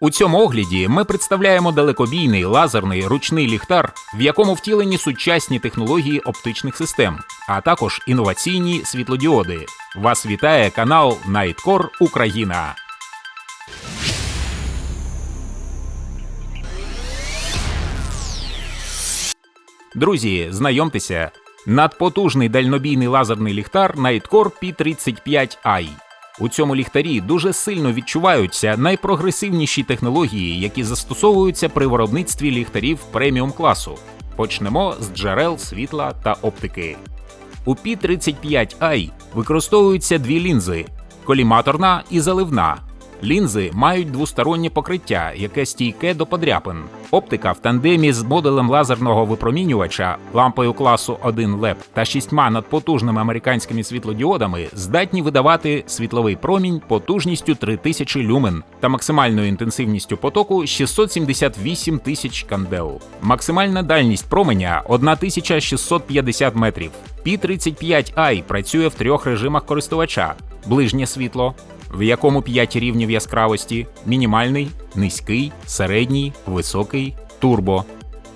У цьому огляді ми представляємо далекобійний лазерний ручний ліхтар, в якому втілені сучасні технології оптичних систем, а також інноваційні світлодіоди. Вас вітає канал Nightcore Україна. Друзі, знайомтеся. Надпотужний дальнобійний лазерний ліхтар Nightcore P35i. У цьому ліхтарі дуже сильно відчуваються найпрогресивніші технології, які застосовуються при виробництві ліхтарів преміум класу. Почнемо з джерел світла та оптики. У P35i використовуються дві лінзи коліматорна і заливна. Лінзи мають двостороннє покриття, яке стійке до подряпин. Оптика в тандемі з модулем лазерного випромінювача, лампою класу 1 LEP та шістьма надпотужними американськими світлодіодами здатні видавати світловий промінь потужністю 3000 люмен та максимальною інтенсивністю потоку 678 тисяч кандел. Максимальна дальність променя 1650 метрів. P35i працює в трьох режимах користувача: ближнє світло, в якому 5 рівнів яскравості: мінімальний, низький, середній, високий, турбо.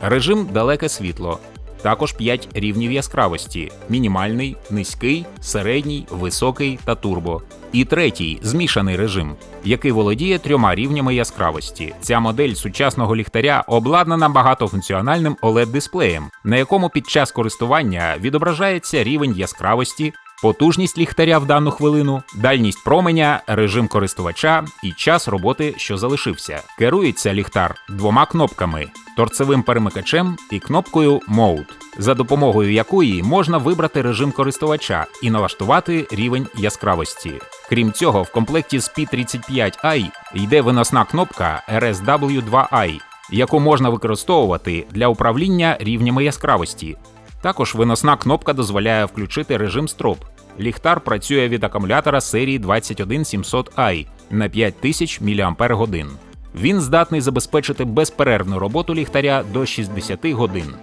Режим далеке світло. Також 5 рівнів яскравості: мінімальний, низький, середній, високий та турбо. І третій змішаний режим, який володіє трьома рівнями яскравості. Ця модель сучасного ліхтаря обладнана багатофункціональним OLED-дисплеєм, на якому під час користування відображається рівень яскравості, потужність ліхтаря в дану хвилину, дальність променя, режим користувача і час роботи, що залишився. Керується ліхтар двома кнопками торцевим перемикачем і кнопкою Mode, за допомогою якої можна вибрати режим користувача і налаштувати рівень яскравості. Крім цього, в комплекті з P35i йде виносна кнопка RSW2i, яку можна використовувати для управління рівнями яскравості. Також виносна кнопка дозволяє включити режим строп. Ліхтар працює від акумулятора серії 21700i на 5000 мАч. Він здатний забезпечити безперервну роботу ліхтаря до 60 годин.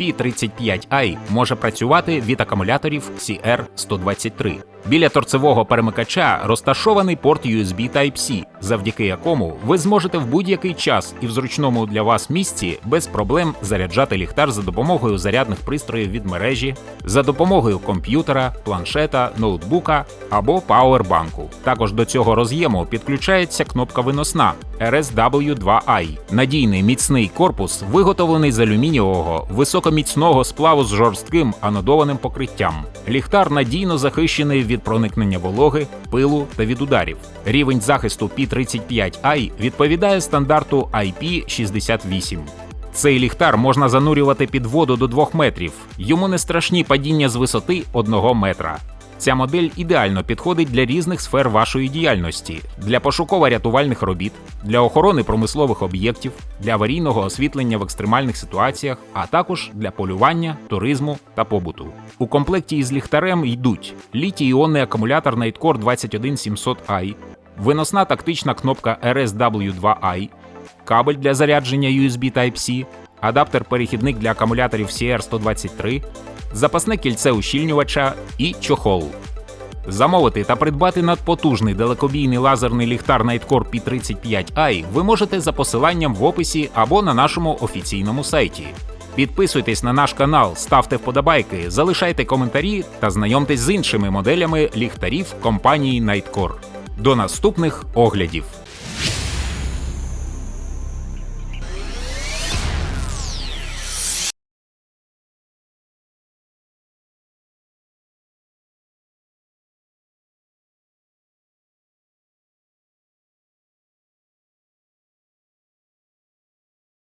P35i може працювати від акумуляторів CR123. Біля торцевого перемикача розташований порт USB Type-C, завдяки якому ви зможете в будь-який час і в зручному для вас місці без проблем заряджати ліхтар за допомогою зарядних пристроїв від мережі, за допомогою комп'ютера, планшета, ноутбука або пауербанку. Також до цього роз'єму підключається кнопка виносна RSW2i. Надійний міцний корпус виготовлений з алюмінієвого високоміцного сплаву з жорстким анодованим покриттям. Ліхтар надійно захищений від проникнення вологи, пилу та від ударів. Рівень захисту P35i відповідає стандарту IP68. Цей ліхтар можна занурювати під воду до 2 метрів. Йому не страшні падіння з висоти 1 метра. Ця модель ідеально підходить для різних сфер вашої діяльності: для пошуково-рятувальних робіт, для охорони промислових об'єктів, для аварійного освітлення в екстремальних ситуаціях, а також для полювання, туризму та побуту. У комплекті із ліхтарем йдуть літій-іонний акумулятор Nightcore 21700i, виносна тактична кнопка RSW2i, кабель для зарядження USB Type-C, адаптер-перехідник для акумуляторів CR123, запасне кільце ущільнювача і чохол. Замовити та придбати надпотужний далекобійний лазерний ліхтар Nightcore P35i ви можете за посиланням в описі або на нашому офіційному сайті. Підписуйтесь на наш канал, ставте вподобайки, залишайте коментарі та знайомтесь з іншими моделями ліхтарів компанії Nightcore. До наступних оглядів!